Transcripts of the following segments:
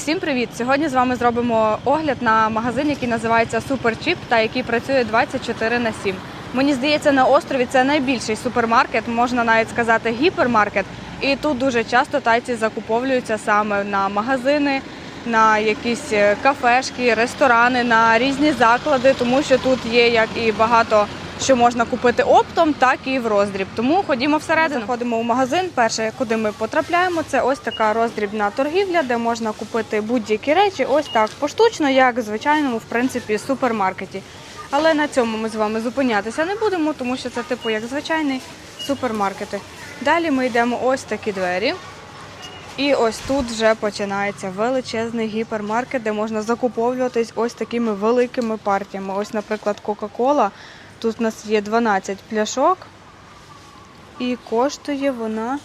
Всім привіт! Сьогодні з вами зробимо огляд на магазин, який називається Cheap та який працює 24 на 7. Мені здається, на острові це найбільший супермаркет, можна навіть сказати гіпермаркет. І тут дуже часто тайці закуповуються саме на магазини, на якісь е, кафешки, ресторани, на різні заклади, тому що тут є як і багато що можна купити оптом, так і в роздріб. Тому ходімо всередину. Заходимо у магазин. Перше, куди ми потрапляємо, це ось така роздрібна торгівля, де можна купити будь-які речі, ось так поштучно, як в звичайному, в принципі, супермаркеті. Але на цьому ми з вами зупинятися не будемо, тому що це типу як звичайний супермаркети. Далі ми йдемо ось такі двері. І ось тут вже починається величезний гіпермаркет, де можна закуповуватись ось такими великими партіями. Ось, наприклад, Кока-Кола. Тут у нас є 12 пляшок. І коштує вона.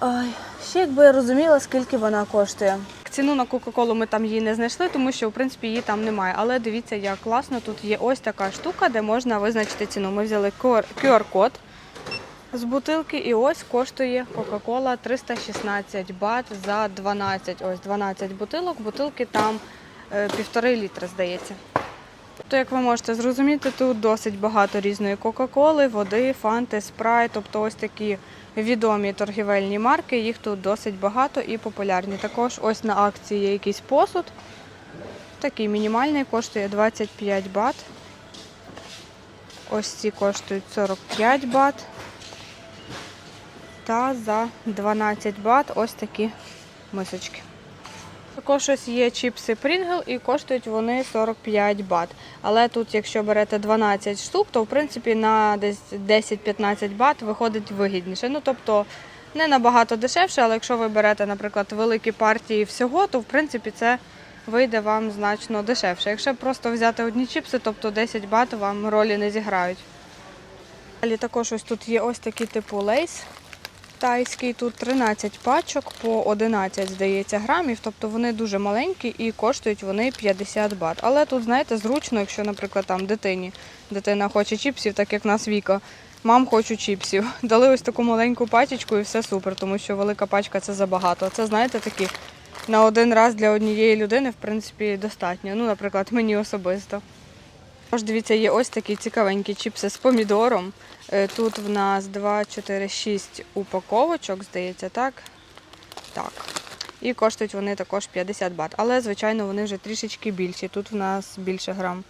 Ай, ще якби я розуміла, скільки вона коштує. Ціну на Кока-Колу ми там її не знайшли, тому що в принципі її там немає. Але дивіться, як класно. Тут є ось така штука, де можна визначити ціну. Ми взяли QR-код з бутилки, і ось коштує Кока-Кола 316 бат за 12. Ось 12 бутилок. Бутилки там е, півтори літра, здається. То, як ви можете зрозуміти, тут досить багато різної Кока-Коли, води, фанти, спрайт, тобто ось такі відомі торгівельні марки, їх тут досить багато і популярні. Також ось на акції є якийсь посуд. Такий мінімальний, коштує 25 бат. Ось ці коштують 45 бат. Та за 12 бат ось такі мисочки. Також ось є чіпси Pringle і коштують вони 45 бат. Але тут, якщо берете 12 штук, то в принципі на десь 10-15 бат виходить вигідніше. Ну тобто не набагато дешевше, але якщо ви берете, наприклад, великі партії всього, то в принципі це вийде вам значно дешевше. Якщо просто взяти одні чіпси, тобто 10 бат вам ролі не зіграють. Далі також ось тут є ось такі типу лейс тайський. Тут 13 пачок по 11, здається, грамів. Тобто вони дуже маленькі і коштують вони 50 бат. Але тут, знаєте, зручно, якщо, наприклад, там дитині дитина хоче чіпсів, так як нас Віка. Мам, хочу чіпсів. Дали ось таку маленьку пачечку і все супер, тому що велика пачка це забагато. Це, знаєте, такі на один раз для однієї людини, в принципі, достатньо. Ну, наприклад, мені особисто. Тож, дивіться, є ось такі цікавенькі чіпси з помідором. Е, Тут в нас 2, 4, 6 упаковочок, здається, так? Так. І коштують вони також 50 бат. Але, звичайно, вони вже трішечки більші. Тут в нас більше грам.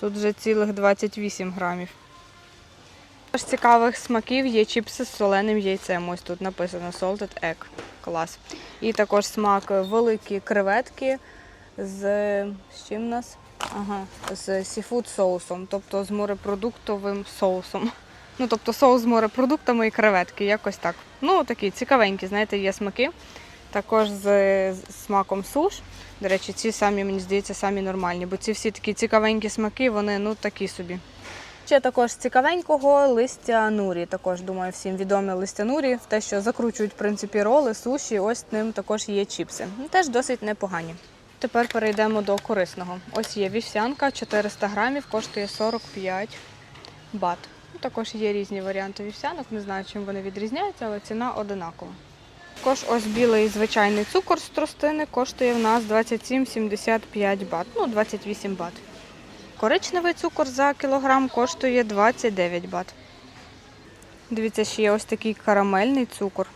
Тут вже цілих 28 грамів. З цікавих смаків є чіпси з соленим яйцем. Ось тут написано Salted Egg. Клас. І також смак великі креветки з, з чим у нас? Ага, з сіфуд соусом, тобто з морепродуктовим соусом. Ну, тобто соус з морепродуктами і креветки, якось так. Ну, такі цікавенькі, знаєте, є смаки. Також з, смаком суш. До речі, ці самі, мені здається, самі нормальні, бо ці всі такі цікавенькі смаки, вони ну такі собі. Ще також цікавенького листя нурі. Також, думаю, всім відомі листя нурі, те, що закручують в принципі роли, суші, ось ним також є чіпси. Теж досить непогані. Тепер перейдемо до корисного. Ось є вівсянка, 400 грамів, коштує 45 бат. Ну, Також є різні варіанти вівсянок, не знаю, чим вони відрізняються, але ціна одинакова. Також ось білий звичайний цукор з тростини коштує в нас 27,75 бат, ну 28 бат. Коричневий цукор за кілограм коштує 29 бат. Дивіться, ще є ось такий карамельний цукор.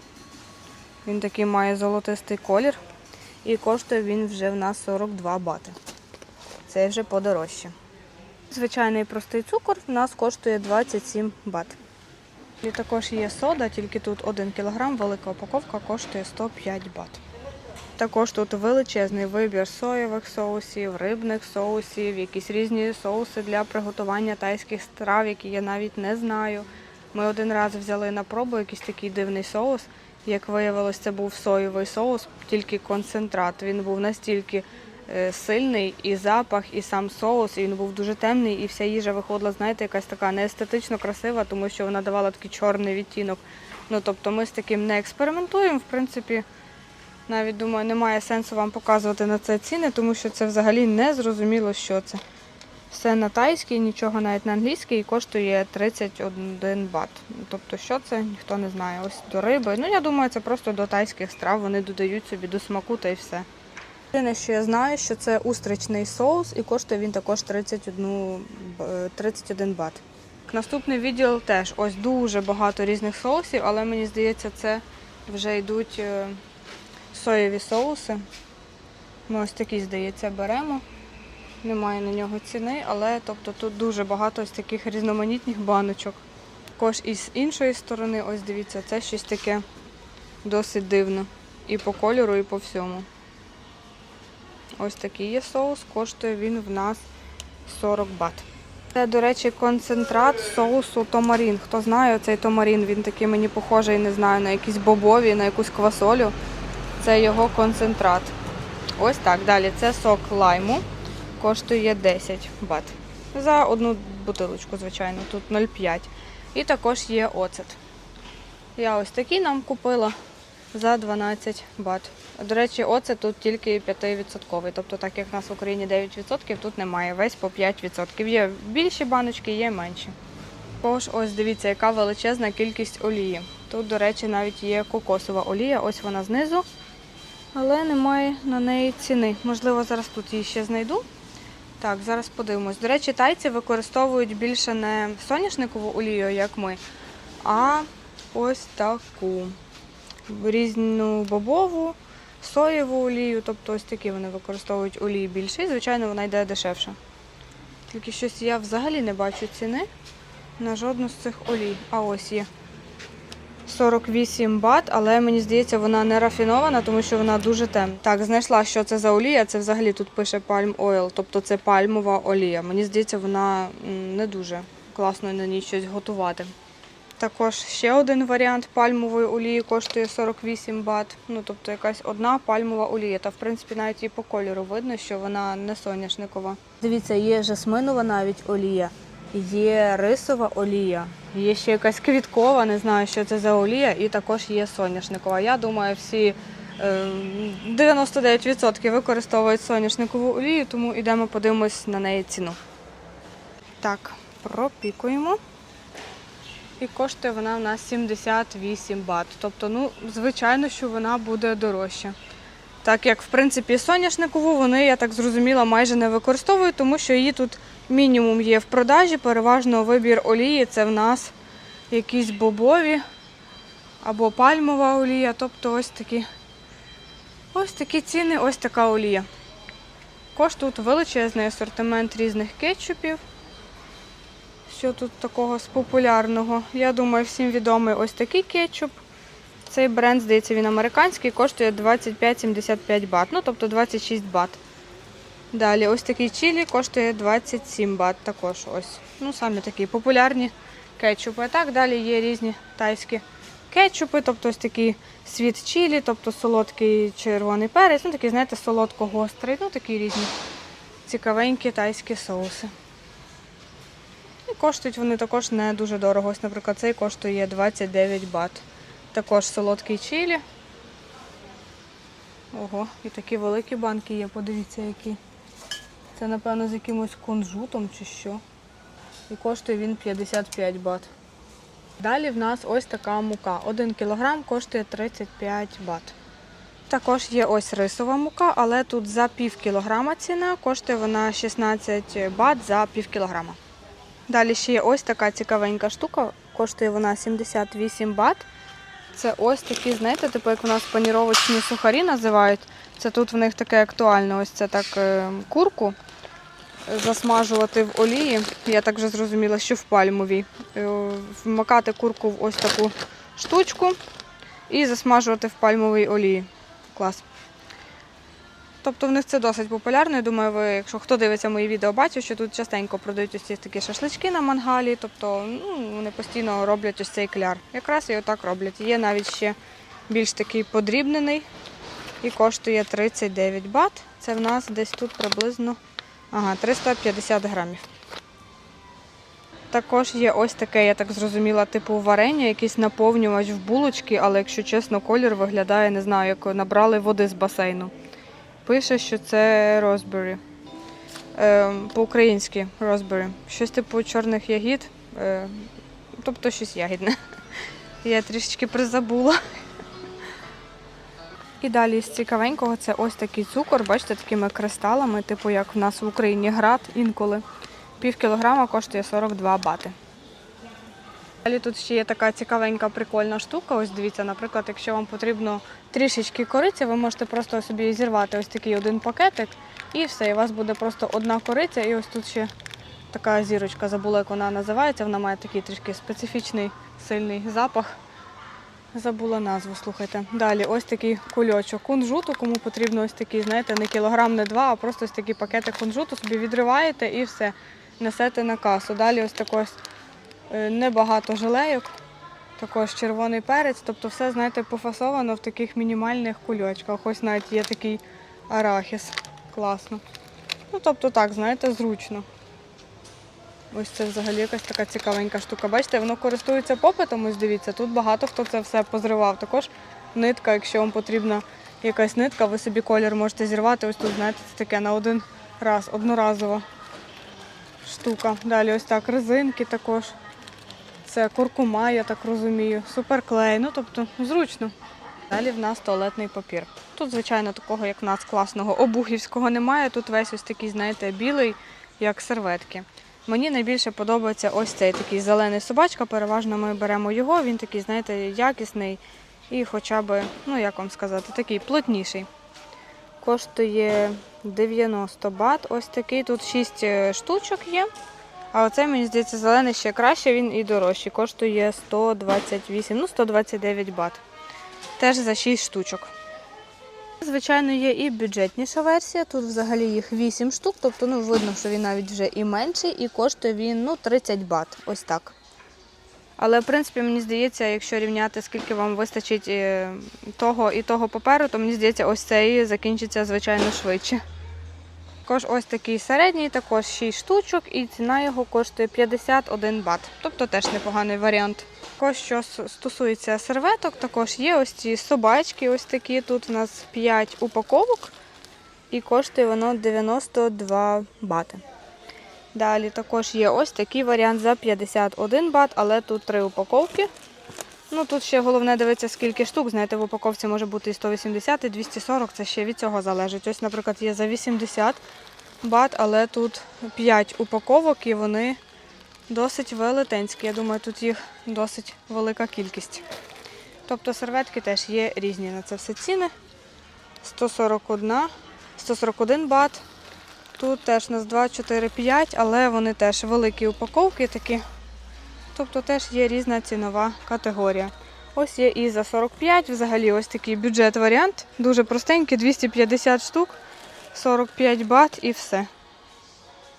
Він такий має золотистий колір. І коштує він вже в нас 42 бати. Це вже подорожче. Звичайний простий цукор в нас коштує 27 бат. І також є сода, тільки тут 1 кг, велика упаковка коштує 105 бат. Також тут величезний вибір соєвих соусів, рибних соусів, якісь різні соуси для приготування тайських страв, які я навіть не знаю. Ми один раз взяли на пробу якийсь такий дивний соус. Як виявилось, це був соєвий соус, тільки концентрат. Він був настільки е, сильний, і запах, і сам соус, і він був дуже темний, і вся їжа виходила, знаєте, якась така неестетично красива, тому що вона давала такий чорний відтінок. Ну тобто ми з таким не експериментуємо. В принципі, навіть думаю, немає сенсу вам показувати на це ціни, тому що це взагалі не зрозуміло, що це. Все на тайській, нічого навіть на англійській і коштує 31 бат. Тобто, що це, ніхто не знає. Ось до риби. Ну, я думаю, це просто до тайських страв. Вони додають собі до смаку та й все. Єдине, що я знаю, що це устричний соус і коштує він також 31, е, 31 бат. Наступний відділ теж ось дуже багато різних соусів, але мені здається, це вже йдуть е, соєві соуси. Ми ось такі, здається, беремо. Немає на нього ціни, але тобто тут дуже багато ось таких різноманітних баночок. Також і з іншої сторони, ось дивіться, це щось таке досить дивне. І по кольору, і по всьому. Ось такий є соус, коштує він в нас 40 бат. Це, до речі, концентрат соусу томарін. Хто знає цей томарін, він такий мені похожий, не знаю, на якісь бобові, на якусь квасолю. Це його концентрат. Ось так. Далі це сок лайму. Коштує 10 бат. За одну бутилочку, звичайно, тут 0,5. І також є оцет. Я ось такий нам купила за 12 бат. До речі, оцет тут тільки 5%. Тобто, так як в нас в Україні 9%, тут немає. Весь по 5%. Є більші баночки, є менші. Також ось дивіться, яка величезна кількість олії. Тут, до речі, навіть є кокосова олія, ось вона знизу, але немає на неї ціни. Можливо, зараз тут її ще знайду. Так, зараз подивимось. До речі, тайці використовують більше не соняшникову олію, як ми, а ось таку різну бобову, соєву олію. Тобто ось такі вони використовують олії більше, і, звичайно, вона йде дешевше. Тільки щось я взагалі не бачу ціни на жодну з цих олій. А ось є. 48 бат, але мені здається, вона не рафінована, тому що вона дуже темна. Так, знайшла, що це за олія. Це взагалі тут пише Palm Oil, тобто це пальмова олія. Мені здається, вона не дуже класно на ній щось готувати. Також ще один варіант пальмової олії коштує 48 бат. Ну, тобто якась одна пальмова олія. Та в принципі навіть і по кольору видно, що вона не соняшникова. Дивіться, є жасминова навіть олія, є рисова олія, є ще якась квіткова, не знаю, що це за олія, і також є соняшникова. Я думаю, всі е, 99% використовують соняшникову олію, тому йдемо подивимось на неї ціну. Так, пропікуємо. І коштує вона в нас 78 бат. Тобто, ну, звичайно, що вона буде дорожча. Так як, в принципі, соняшникову вони, я так зрозуміла, майже не використовують, тому що її тут мінімум є в продажі. Переважно вибір олії це в нас якісь бобові або пальмова олія. Тобто ось такі, ось такі ціни, ось така олія. Коштує тут величезний асортимент різних кетчупів. Що тут такого з популярного? Я думаю, всім відомий ось такий кетчуп. Цей бренд, здається, він американський, коштує 25,75 бат, ну тобто 26 бат. Далі ось такий чилі коштує 27 бат також. ось. Ну, самі такі популярні кетчупи. Так далі є різні тайські кетчупи, тобто ось такий світ чилі, тобто солодкий червоний перець, ну такий, знаєте, солодко-гострий, ну такі різні цікавенькі тайські соуси. І коштують вони також не дуже дорого. Ось, наприклад, цей коштує 29 бат. Також солодкий чилі. Ого, і такі великі банки є, подивіться, які. Це, напевно, з якимось кунжутом чи що. І коштує він 55 бат. Далі в нас ось така мука. 1 кілограм коштує 35 бат. Також є ось рисова мука, але тут за пів кілограма ціна, коштує вона 16 бат за пів кілограма. Далі ще є ось така цікавенька штука, коштує вона 78 бат. Це ось такі, знаєте, типу як у нас паніровочні сухарі називають. Це тут в них таке актуальне. Ось це так е, курку засмажувати в олії. Я так вже зрозуміла, що в пальмовій. Е, Вмакати курку в ось таку штучку і засмажувати в пальмовій олії. Клас. Тобто в них це досить популярно. Я думаю, ви, якщо хто дивиться мої відео, бачив, що тут частенько продають ось ці такі шашлички на мангалі. Тобто ну, вони постійно роблять ось цей кляр. Якраз і отак роблять. Є навіть ще більш такий подрібнений і коштує 39 бат. Це в нас десь тут приблизно ага, 350 грамів. Також є ось таке, я так зрозуміла, типу варення, якийсь наповнювач в булочки, але якщо чесно, колір виглядає, не знаю, як набрали води з басейну. Пише, що це розбері. е, по-українськи Raspberry. Щось типу чорних ягід, е, тобто щось ягідне. Я трішечки призабула. І далі з цікавенького це ось такий цукор, бачите, такими кристалами, типу як в нас в Україні град інколи. Пів кілограма коштує 42 бати. Далі тут ще є така цікавенька прикольна штука. Ось дивіться, наприклад, якщо вам потрібно трішечки кориці, ви можете просто собі зірвати ось такий один пакетик і все. І у вас буде просто одна кориця. І ось тут ще така зірочка, забула, як вона називається. Вона має такий трішки специфічний сильний запах. Забула назву, слухайте. Далі ось такий кульочок кунжуту, кому потрібно ось такий, знаєте, не кілограм, не два, а просто ось такий пакетик кунжуту собі відриваєте і все, несете на касу. Далі ось також е, небагато жилейок, також червоний перець, тобто все, знаєте, пофасовано в таких мінімальних кульочках. Ось навіть є такий арахіс. Класно. Ну, тобто так, знаєте, зручно. Ось це взагалі якась така цікавенька штука. Бачите, воно користується попитом, ось дивіться, тут багато хто це все позривав. Також нитка, якщо вам потрібна якась нитка, ви собі колір можете зірвати. Ось тут, знаєте, це таке на один раз, одноразова штука. Далі ось так, резинки також. Це куркума, я так розумію, суперклей, ну тобто зручно. Далі в нас туалетний папір. Тут, звичайно, такого, як в нас класного обухівського немає. Тут весь ось такий, знаєте, білий, як серветки. Мені найбільше подобається ось цей такий зелений собачка. Переважно ми беремо його. Він такий, знаєте, якісний і хоча б, ну як вам сказати, такий плотніший. Коштує 90 бат. Ось такий. Тут 6 штучок є. А оцей, мені здається, зелений ще краще, він і дорожчий. Коштує 128, ну 129 бат. Теж за 6 штучок. Звичайно, є і бюджетніша версія. Тут взагалі їх 8 штук, тобто ну, видно, що він навіть вже і менший, і коштує він ну, 30 бат. Ось так. Але, в принципі, мені здається, якщо рівняти, скільки вам вистачить е, того і того паперу, то мені здається, ось цей закінчиться, звичайно, швидше. Також ось такий середній, також 6 штучок, і ціна його коштує 51 бат. Тобто теж непоганий варіант. Також, що стосується серветок, також є ось ці собачки, ось такі. Тут у нас 5 упаковок і коштує воно 92 бати. Далі також є ось такий варіант за 51 бат, але тут три упаковки. Ну тут ще головне дивитися, скільки штук. Знаєте, в упаковці може бути і 180, і 240, це ще від цього залежить. Ось, наприклад, є за 80 бат, але тут 5 упаковок і вони досить велетенські. Я думаю, тут їх досить велика кількість. Тобто серветки теж є різні на це все ціни. 141, 141 бат. Тут теж у нас 2, 4, 5, але вони теж великі упаковки такі. Тобто теж є різна цінова категорія. Ось є і за 45, взагалі ось такий бюджет варіант. Дуже простенький, 250 штук, 45 бат і все.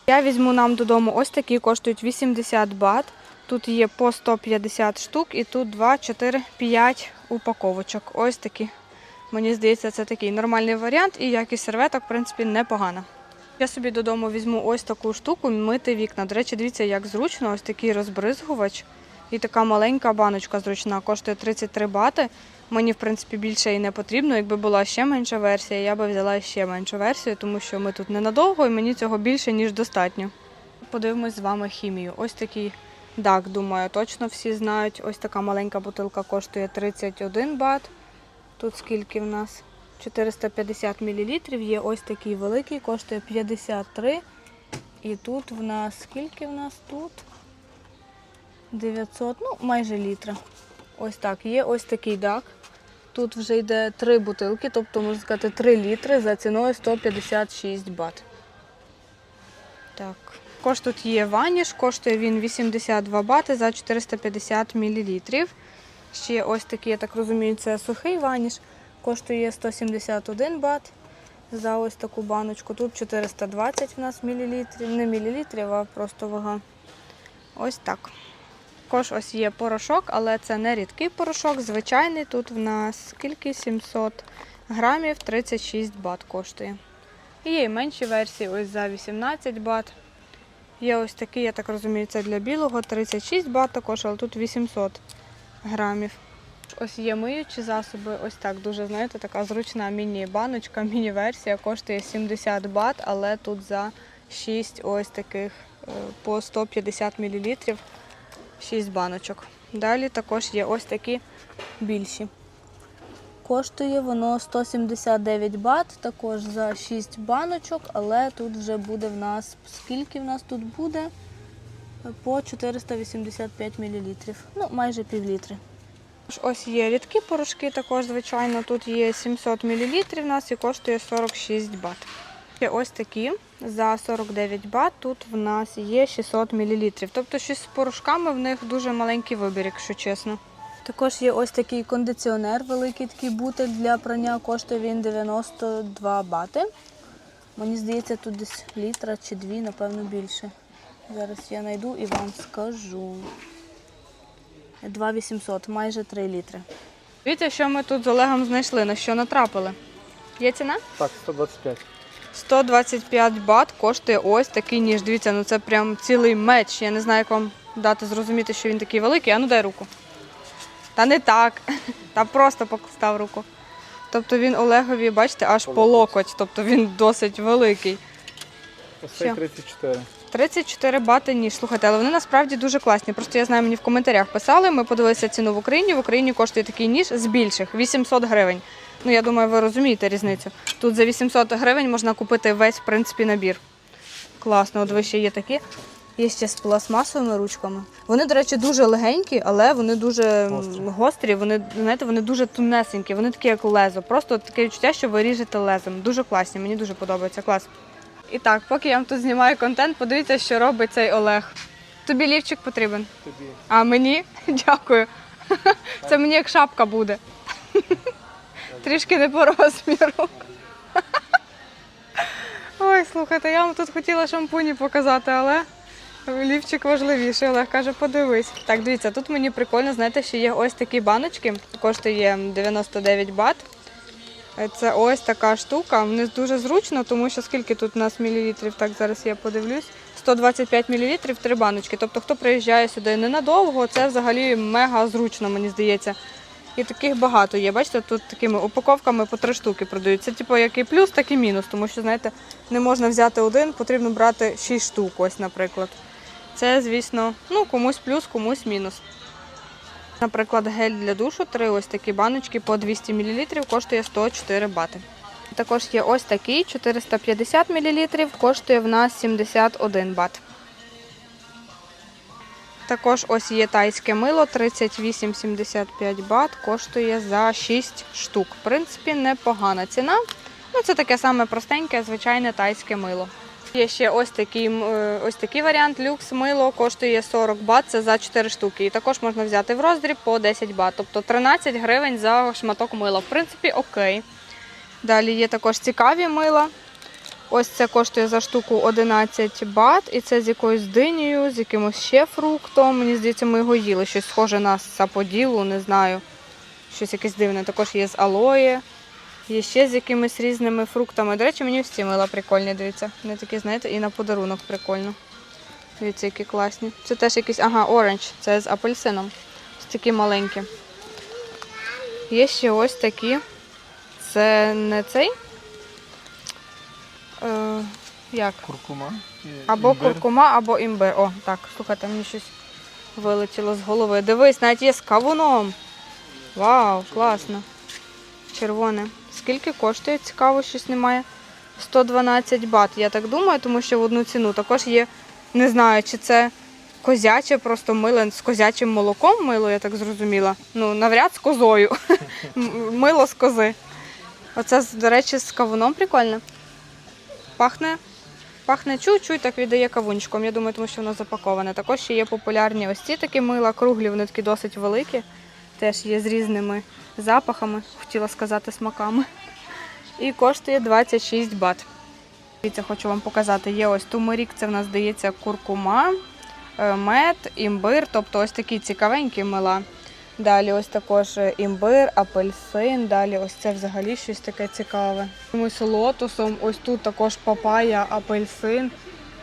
Я візьму нам додому ось такі, коштують 80 бат. Тут є по 150 штук і тут 2, 4, 5 упаковочок. Ось такі. Мені здається, це такий нормальний варіант і якість серветок, в принципі, непогана. Я собі додому візьму ось таку штуку мити вікна. До речі, дивіться, як зручно, ось такий розбризгувач. І така маленька баночка зручна, коштує 33 бати. Мені, в принципі, більше і не потрібно. Якби була ще менша версія, я би взяла ще меншу версію, тому що ми тут ненадовго і мені цього більше, ніж достатньо. Подивимось з вами хімію. Ось такий дак, думаю, точно всі знають. Ось така маленька бутилка коштує 31 бат. Тут скільки в нас? 450 мл. Є ось такий великий, коштує 53. І тут в нас скільки в нас тут? 900, ну майже літра. Ось так. Є ось такий дак. Тут вже йде три бутилки, тобто можна сказати 3 літри за ціною 156 бат. Так. Також тут є ваніш, коштує він 82 бати за 450 мл. Ще ось такий, я так розумію, це сухий ваніш. Коштує 171 бат за ось таку баночку. Тут 420 в нас мілілітрів, не мілілітрів, а просто вага. Ось так. Також ось є порошок, але це не рідкий порошок, звичайний. Тут в нас скільки? 700 грамів, 36 бат коштує. І є і менші версії, ось за 18 бат. Є ось такий, я так розумію, це для білого, 36 бат також, але тут 800 грамів. Ось є миючі засоби, ось так дуже, знаєте, така зручна міні-баночка, міні-версія, коштує 70 бат, але тут за 6 ось таких е, по 150 мл, 6 баночок. Далі також є ось такі більші. Коштує воно 179 бат, також за 6 баночок, але тут вже буде в нас, скільки в нас тут буде? По 485 мл. Ну, майже пів літри. Ось є рідкі порошки, також, звичайно, тут є 700 мл в нас і коштує 46 бат. Є ось такі за 49 бат. Тут в нас є 600 мл. Тобто щось з порошками в них дуже маленький вибір, якщо чесно. Також є ось такий кондиціонер, великий такий бутель для прання, коштує він 92 бати. Мені здається, тут десь літра чи дві, напевно, більше. Зараз я знайду і вам скажу. 2800, майже 3 літри. Дивіться, що ми тут з Олегом знайшли, на що натрапили. Є ціна? Так, 125. 125 бат коштує ось такий ніж. Дивіться, ну це прям цілий меч. Я не знаю, як вам дати зрозуміти, що він такий великий. А ну дай руку. Та не так. Та просто постав руку. Тобто він Олегові, бачите, аж по локоть. Тобто він досить великий. Ось цей 34. 34 бати ніж. Слухайте, але вони насправді дуже класні. Просто я знаю, мені в коментарях писали. Ми подивилися ціну в Україні. В Україні коштує такий ніж з більших 800 гривень. Ну я думаю, ви розумієте різницю. Тут за 800 гривень можна купити весь в принципі набір. Класно, от ви ще є такі. Є ще з пластмасовими ручками. Вони, до речі, дуже легенькі, але вони дуже Гострі. гострі. Вони, знаєте, вони дуже тунесенькі, вони такі, як лезо. Просто таке відчуття, що ви ріжете лезом. Дуже класні, мені дуже подобається. Клас. І так, поки я вам тут знімаю контент, подивіться, що робить цей Олег. Тобі лівчик потрібен. Тобі. А мені? Дякую. Це мені як шапка буде. Трішки не по розміру. Ой, слухайте, я вам тут хотіла шампуні показати, але лівчик важливіший. Олег каже, подивись. Так, дивіться, тут мені прикольно, знаєте, що є ось такі баночки, коштує 99 бат. Це ось така штука. Вони дуже зручно, тому що скільки тут у нас мілілітрів, так зараз я подивлюсь. 125 мілілітрів, три баночки. Тобто, хто приїжджає сюди ненадовго, це взагалі мега зручно, мені здається. І таких багато є. Бачите, тут такими упаковками по три штуки продають. Це типу як і плюс, так і мінус, тому що, знаєте, не можна взяти один, потрібно брати 6 штук, ось, наприклад. Це, звісно, ну, комусь плюс, комусь мінус. Наприклад, гель для душу, три ось такі баночки по 200 мл коштує 104 бати. Також є ось такий 450 мл, коштує в нас 71 бат. Також ось є тайське мило 38,75 бат, коштує за 6 штук. В принципі, непогана ціна. Ну, це таке саме простеньке, звичайне тайське мило. Є ще ось такий, е, ось такий варіант люкс мило коштує 40 бат, це за 4 штуки. І також можна взяти в роздріб по 10 бат, тобто 13 гривень за шматок мила. В принципі, окей. Далі є також цікаві мила. Ось це коштує за штуку 11 бат, і це з якоюсь динею, з якимось ще фруктом. Мені здається, ми його їли. Щось схоже на саподілу, не знаю. Щось якесь дивне. Також є з алоє, є ще з якимись різними фруктами. До речі, мені ці мила прикольні, дивіться. Вони такі, знаєте, і на подарунок прикольно. Дивіться, які класні. Це теж якийсь, ага, оранж, це з апельсином. Ось такі маленькі. Є ще ось такі. Це не цей. Як? Куркума. Або імбир. куркума, або імбир. О, так, слухайте, мені щось вилетіло з голови. Дивись, навіть є з кавуном. Вау, класно. Червоне. Скільки коштує? Цікаво, щось немає. 112 бат, я так думаю, тому що в одну ціну. Також є, не знаю, чи це козяче, просто мило з козячим молоком мило, я так зрозуміла. Ну, навряд з козою. Мило з кози. Оце, до речі, з кавуном прикольно. Пахне Пахне чуть-чуть, так віддає кавунчиком. Я думаю, тому що воно запаковане. Також ще є популярні ось ці такі мила, круглі, вони такі досить великі. Теж є з різними запахами, хотіла сказати смаками. І коштує 26 бат. Дивіться, хочу вам показати. Є ось тумерік, це в нас здається куркума, е, мед, імбир, тобто ось такі цікавенькі мила. Далі ось також е, імбир, апельсин, далі ось це взагалі щось таке цікаве. Ось лотосом, ось тут також папая, апельсин.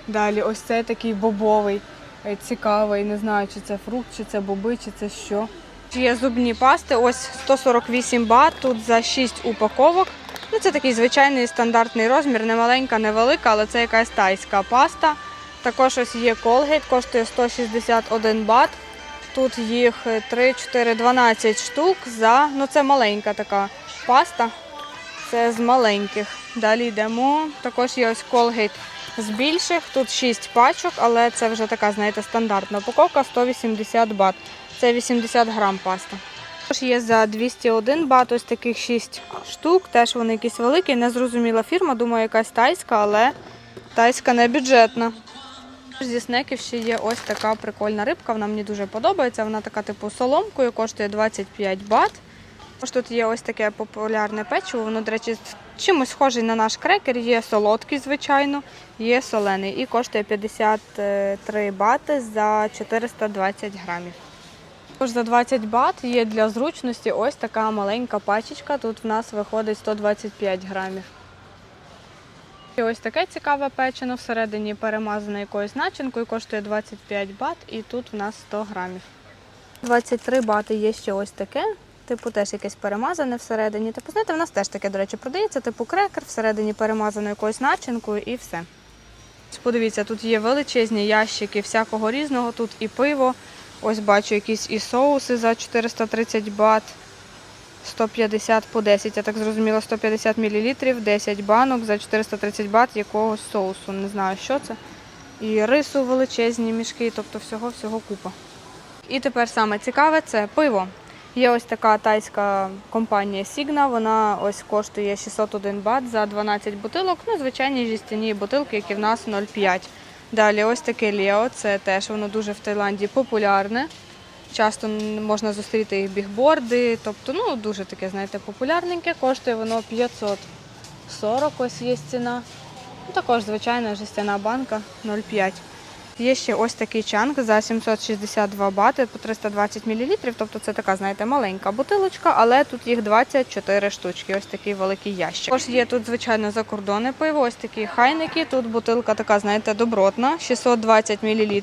Далі ось це такий бобовий, е, цікавий. Не знаю, чи це фрукт, чи це боби, чи це що. Є зубні пасти, ось 148 бат, тут за 6 упаковок. Ну, це такий звичайний стандартний розмір, не маленька, не велика, але це якась тайська паста. Також ось є Colgate, коштує 161 бат. Тут їх 3, 4, 12 штук за. Ну, це маленька така паста. Це з маленьких. Далі йдемо. Також є ось Colgate з більших. Тут 6 пачок, але це вже така, знаєте, стандартна упаковка 180 бат. Це 80 грам паста. Також є за 201 бат, ось таких 6 штук. Теж вони якісь великі, незрозуміла фірма, думаю, якась тайська, але тайська не бюджетна. Зі снеків ще є ось така прикольна рибка. Вона мені дуже подобається. Вона така типу соломкою, коштує 25 бат. Також тут є ось таке популярне печиво. Воно, до речі, чимось схожий на наш крекер. Є солодкий, звичайно, є солений. І коштує 53 бати за 420 грамів. Також за 20 бат є для зручності ось така маленька пачечка. Тут в нас виходить 125 грамів. І ось таке цікаве печено всередині перемазане якоюсь начинкою, коштує 25 бат, і тут в нас 100 грамів. 23 бати є ще ось таке. Типу теж якесь перемазане всередині. Типу, знаєте, в нас теж таке, до речі, продається, типу крекер, всередині перемазано якоюсь начинкою і все. Подивіться, тут є величезні ящики всякого різного, тут і пиво. Ось бачу якісь і соуси за 430 бат. 150 по 10, я так зрозуміла, 150 мл, 10 банок за 430 бат якогось соусу. Не знаю, що це. І рису величезні мішки, тобто всього-всього купа. І тепер саме цікаве це пиво. Є ось така тайська компанія Signa, вона ось коштує 601 бат за 12 бутилок. Ну, звичайні жістяні бутилки, які в нас 0,5. Далі ось таке Лео, це теж воно дуже в Таїланді популярне. Часто можна зустріти їх бігборди, тобто ну дуже таке, знаєте, популярненьке. Коштує воно 540, ось є ціна. Ну, також звичайна жестяна банка 0,5. Є ще ось такий чанг за 762 бати по 320 мл. Тобто це така, знаєте, маленька бутилочка, але тут їх 24 штучки. Ось такий великий ящик. Також є тут, звичайно, закордонне пиво, ось такі хайники. Тут бутилка така, знаєте, добротна, 620 мл.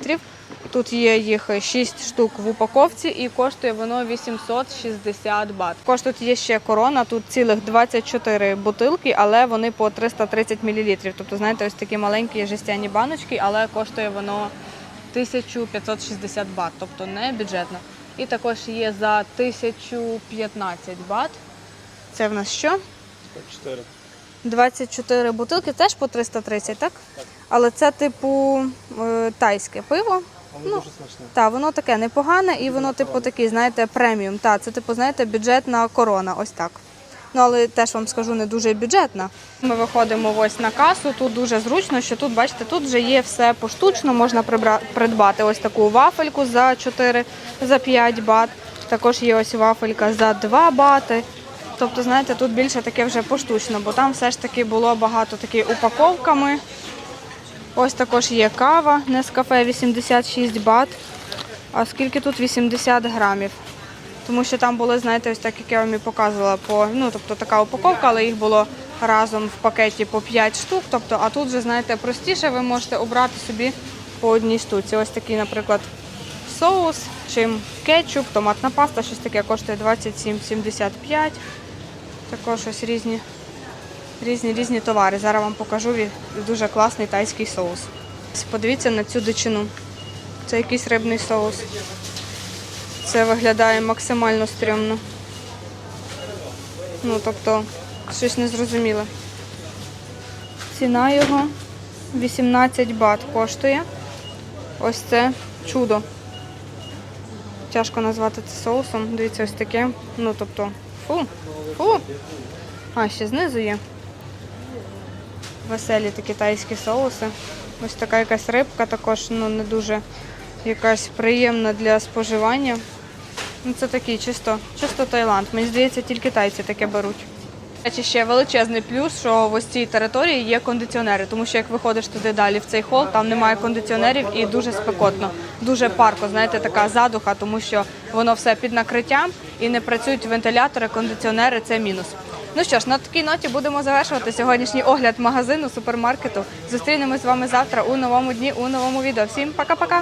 Тут є їх 6 штук в упаковці і коштує воно 860 бат. Також тут є ще корона, тут цілих 24 бутилки, але вони по 330 мл. Тобто, знаєте, ось такі маленькі жестяні баночки, але коштує воно 1560 бат, тобто не бюджетно. І також є за 1015 бат. Це в нас що? 4. 24 бутилки, теж по 330, так? Але це типу е, тайське пиво. Воно Ну, дуже смачне. Так, воно таке непогане і воно, типу, такий, знаєте, преміум. Так, це, типу, знаєте, бюджетна корона, ось так. Ну, але теж вам скажу, не дуже бюджетна. Ми виходимо ось на касу. Тут дуже зручно, що тут, бачите, тут вже є все поштучно, можна прибра- придбати ось таку вафельку за 4, за 5 бат. Також є ось вафелька за 2 бати. Тобто, знаєте, тут більше таке вже поштучно, бо там все ж таки було багато такі упаковками. Ось також є кава Нескафе 86 бат. А скільки тут 80 грамів? Тому що там були, знаєте, ось так, як я вам і показувала, по, ну, тобто така упаковка, але їх було разом в пакеті по 5 штук. Тобто, а тут вже, знаєте, простіше, ви можете обрати собі по одній штуці. Ось такий, наприклад, соус, чим кетчуп, томатна паста, щось таке коштує 27,75. Також ось різні різні різні товари. Зараз вам покажу дуже класний тайський соус. Подивіться на цю дичину. Це якийсь рибний соус. Це виглядає максимально стрьомно. Ну, тобто, щось незрозуміле. Ціна його 18 бат коштує. Ось це чудо. Тяжко назвати це соусом. Дивіться, ось таке. Ну, тобто, фу, фу. А, ще знизу є. Веселі такі тайські соуси. Ось така якась рибка, також ну, не дуже якась приємна для споживання. Ну, це такий чисто, чисто Таїланд. Мені здається, тільки тайці таке беруть. Речі, ще величезний плюс, що в ось цій території є кондиціонери, тому що як виходиш туди далі в цей хол, там немає кондиціонерів і дуже спекотно, дуже парко, знаєте, така задуха, тому що воно все під накриттям і не працюють вентилятори, кондиціонери це мінус. Ну що ж, на такій ноті будемо завершувати сьогоднішній огляд магазину супермаркету. Зустрінемось з вами завтра у новому дні, у новому відео. Всім пока-пока!